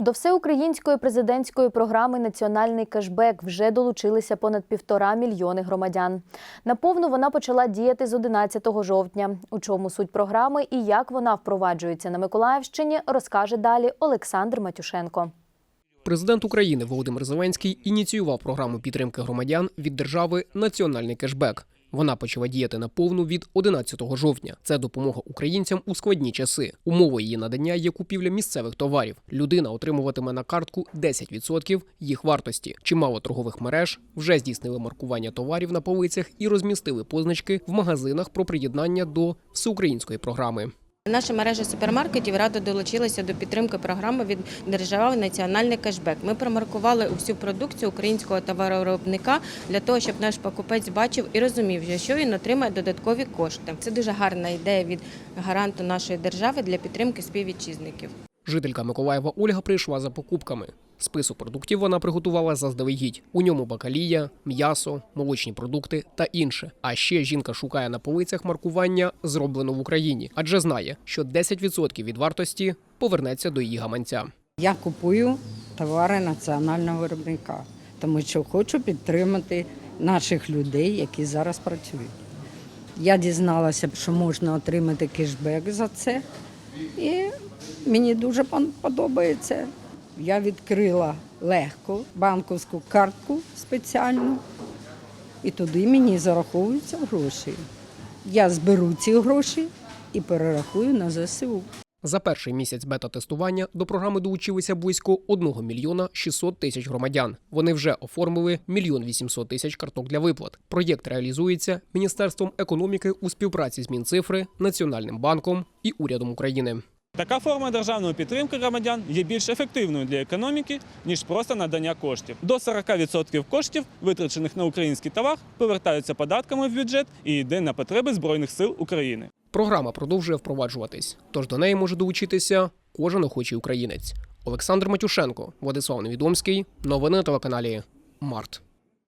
До всеукраїнської президентської програми Національний кешбек вже долучилися понад півтора мільйони громадян. Наповну вона почала діяти з 11 жовтня. У чому суть програми і як вона впроваджується на Миколаївщині, розкаже далі Олександр Матюшенко. Президент України Володимир Зеленський ініціював програму підтримки громадян від держави Національний кешбек. Вона почала діяти наповну від 11 жовтня. Це допомога українцям у складні часи. Умовою її надання є купівля місцевих товарів. Людина отримуватиме на картку 10% їх вартості. Чимало торгових мереж вже здійснили маркування товарів на полицях і розмістили позначки в магазинах про приєднання до всеукраїнської програми. Наша мережа супермаркетів радо долучилася до підтримки програми від держави Національний кешбек. Ми промаркували всю продукцію українського товаровиробника для того, щоб наш покупець бачив і розумів, що він отримає додаткові кошти. Це дуже гарна ідея від гаранту нашої держави для підтримки співвітчизників. Жителька Миколаєва Ольга прийшла за покупками. Список продуктів вона приготувала заздалегідь. У ньому бакалія, м'ясо, молочні продукти та інше. А ще жінка шукає на полицях маркування зроблено в Україні, адже знає, що 10% від вартості повернеться до її гаманця. Я купую товари національного виробника, тому що хочу підтримати наших людей, які зараз працюють. Я дізналася, що можна отримати кешбек за це, і мені дуже подобається. Я відкрила легко банківську картку спеціальну, і туди мені зараховуються гроші. Я зберу ці гроші і перерахую на ЗСУ. За перший місяць бета-тестування до програми долучилися близько 1 мільйона 600 тисяч громадян. Вони вже оформили мільйон 800 тисяч карток для виплат. Проєкт реалізується Міністерством економіки у співпраці з Мінцифри, Національним банком і урядом України. Така форма державної підтримки громадян є більш ефективною для економіки, ніж просто надання коштів. До 40% коштів, витрачених на український товар, повертаються податками в бюджет і йде на потреби Збройних сил України. Програма продовжує впроваджуватись, тож до неї може долучитися кожен охочий українець. Олександр Матюшенко, Владислав Невідомський. Новини на телеканалі Март.